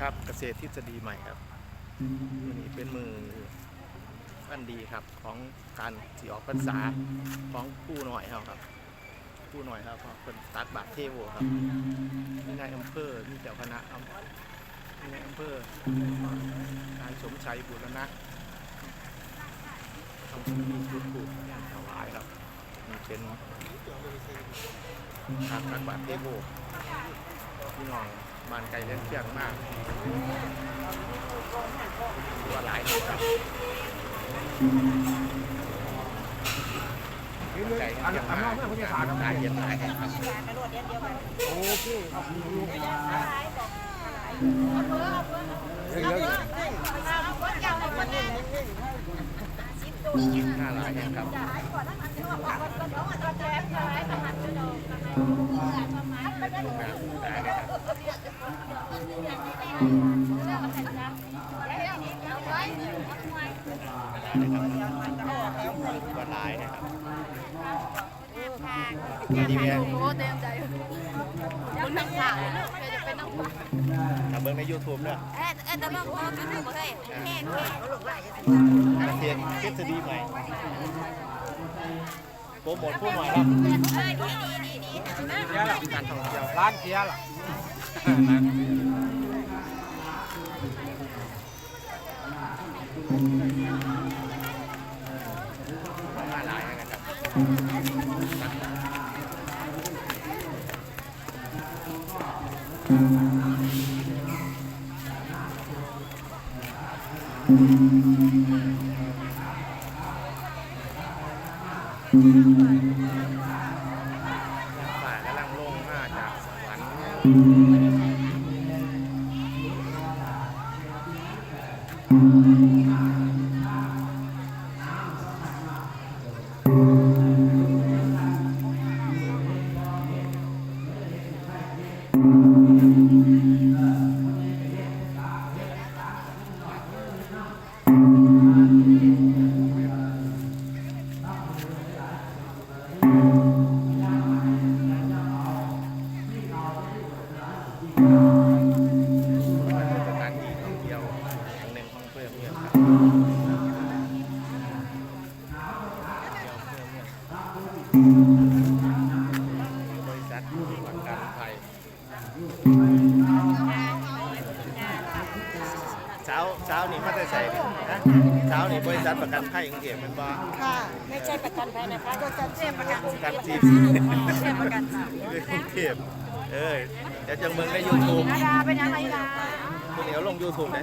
ครับ เกษตรทฤษฎีใหม่ครับวันนี้เป็นมืออันดีครับ ของการสีออกพรรษาของผู้หน่อยเราครับผู้หน่อยครับเป็นตักบาทเทโวครับมีนายอำเภอมีเจ้าคณะอำมีนายอำเภอนายสมชัยบุรณะทำมีชุดผูกถวายครับนี่เป็นการตักบาทเทโวพี่น้อง บ้านไกลเล่นเที่ยงมากว่าหลายครับไก่เที่ยงมากหลายเย็นหลายครับโอเคครับน่าหลายแห่งครับ แบบได้เลยครับว่าหลายนะครับดีไหมโอ้เต็มใจมึงนั่งข่าวเนาะเคยจะเป็นนั่งข่าวถ้าเบิ่งใน YouTube เนี่ยเอ๊ะเอ๊ะแต่เรื่องโอ้จุดหนึ่งบ่เคยแค่แค่เกษตรทฤษฎีใหม่โปรโมทผู้หน่อยครับ เออดีดีดีดีการท่องเที่ยวร้านเกียร์ล่ะมาหลายนะครับฝ่ายกำลังลงมาจากสว รร บริษัทประกันภัยเช้าเช้านี่มาแต่ใส่นะเช้านี่บริษัทประกันภัยกรุงเทพแมันบ่ค่ะ ไม่ใช่ประกันภัยนะคะก็จะเช่ประกันกันทีเช่ประกันค่ะด้ยกรุงเทพเออเดี๋ยวจะเมืองใน YouTube ดาเป็นยังไงล่ะพวกนี้เอาลง YouTube เลย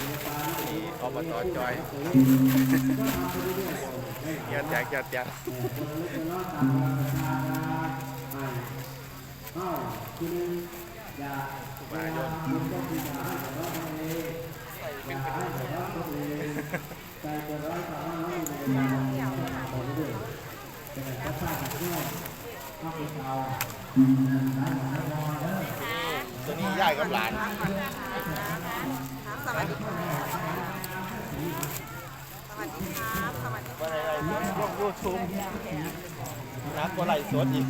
นี่อบตจอยยัดแจกยัดแจกมายนตัวนี้ย่ายกับหลาน สวัสดีครับสวัสดีครับ ว่าอะไรลงยูทูบนักกว่าไหลฟ์สดอีก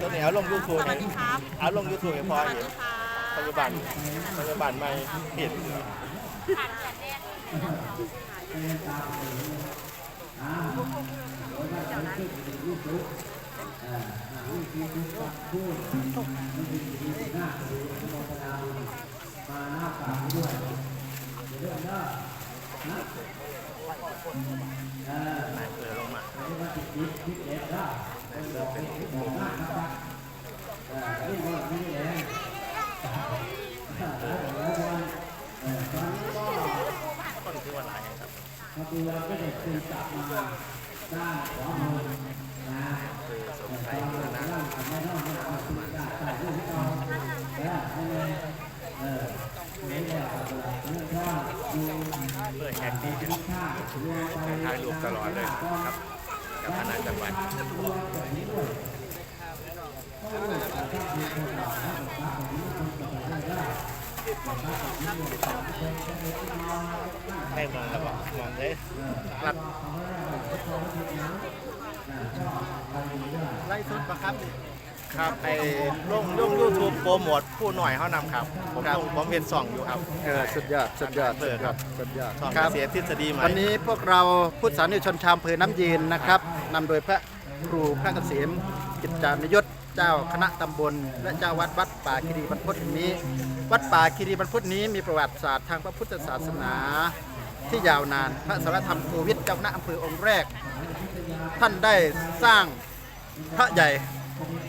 ตัวนี้เอาลงยูทูบสวัสดีครับเอาลงยูทูบให้พอสวัสเห็ดีนค่ะปัจจุบันปัจจุบันไม่เห็นนายเปิด นายเกลือลงมาในเกลือเป็นวงคนที่ว่าหลายครับคือเราก็จะคืนกลับมาได้ขอมือนะคือสงสัยคือนะไม่ต้องไม่ต้องคือได้ใส่ด้วยเราแล้วเลยเออเนี่ยเราเราดู ณะ YouTube ตลอดเลยครับ กับคณะจังหวัดได้มองแล้วบอกมองเลยครับไล่สดปะครับ ครับไอ้ลงลงยูทูบโปรโมทผู้หน่อยเขานำครับ ผมครับลงผมเป็นส่องอยู่ครับ เออสุดยอดสุดยอดเปิดครับสุดยอดส่องคเกรับษตรทฤษฎีใหม่วันนี้พวกเราพุทธศาสนิกชนชาวอำเภอน้ำยืนนะครับนำโดยพระครูพระเกษมกิจจานยศเจ้าคณะตำบล และเจ้าวัดวัดป่าคีรีบรรพตแห่งนี้ วัดป่าคีรีบรรพตนี้มีประวัติศาสตร์ทางพระพุทธศาสนา ที่ยาวนาน พระสารธรรมโควิดเจ้าคณะอำเภอองค์แรก ท่านได้สร้างพระใหญ่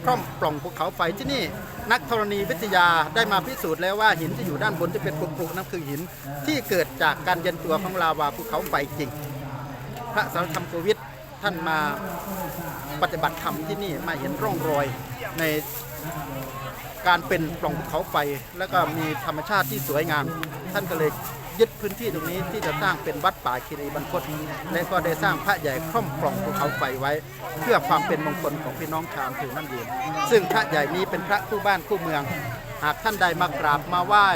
คร่อมปล่องภูเขาไฟที่นี่นักธรณีวิทยาได้มาพิสูจน์แล้วว่าหินที่อยู่ด้านบนที่เป็นปลุกๆนั้นคือหิน ที่เกิดจากการเย็นตัวของลาวาภูเขาไฟจริง พระสารธรรมโควิดท่านมาปฏิบัติธรรมที่นี่มาเห็นร่องรอยในการเป็นปล่องภูเขาไฟ แล้วก็มีธรรมชาติที่สวยงาม ท่านก็เลย ยึดพื้นที่ตรงนี้ที่จะสร้างเป็นวัดป่าคีรีบรรพตและก็ได้สร้างพระใหญ่คร่อมปล่องภูเขาไฟไว้ เพื่อความเป็นมงคลของพี่น้องชาวอำเภอน้ำเย็นซึ่งพระใหญ่นี้เป็นพระคู่บ้านคู่เมือง หากท่านใดมากราบมาไหว้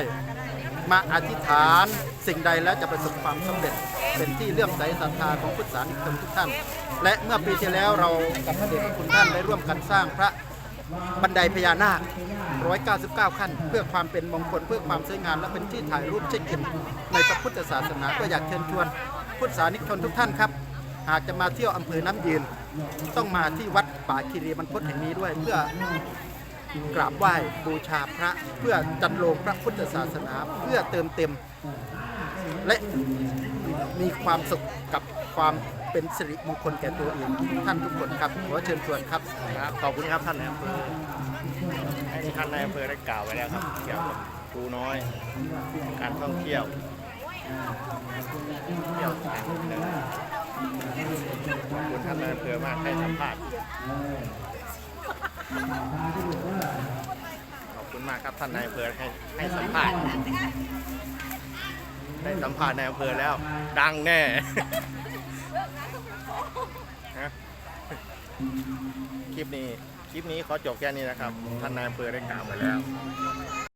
มาอธิษฐานสิ่งใดแล้วจะประสบความสำเร็จ เป็นที่เลื่อมใสศรัทธาของพุทธศาสนิกชนทุกท่าน และเมื่อปีที่แล้วเรากับพระเดชพระคุณท่านได้ร่วมกันสร้างพระ บันไดพญานาค 199 ขั้น เพื่อความเป็นมงคลเพื่อความสวยงามและเป็นที่ถ่ายรูปเช็คอินในพระพุทธศาสนาก็อยากเชิญชวนพุทธศาสนิกชนทุกท่านครับ หากจะมาเที่ยวอำเภอน้ำยืน ต้องมาที่วัดป่าคีรีบรรพตแห่งนี้ด้วยเพื่อกราบไหว้บูชาพระเพื่อจันโลงพระพุทธศาสนาเพื่อเติมเต็ม และมีความสุขกับความ เป็นสิริมงคลแก่ตัวเองท่านทุกคนครับขอเชิญชวนครับครับขอบคุณครับท่านนายอำเภอให้ท่านนายอำเภอได้กล่าวไว้แล้วครับเกี่ยวกับครูน้อย การท่องเที่ยวเที่ยวแห่งหนึ่งขอบคุณท่านนายอำเภอมากให้สัมภาษณ์ขอบคุณมากครับท่านนายอำเภอให้ให้สัมภาษณ์ได้สัมภาษณ์นายอำเภอแล้ว ดังแน่ ฮะ คลิปนี้ คลิปนี้ขอจบแค่นี้นะครับ ท่านนายอำเภอได้กล่าวไปแล้ว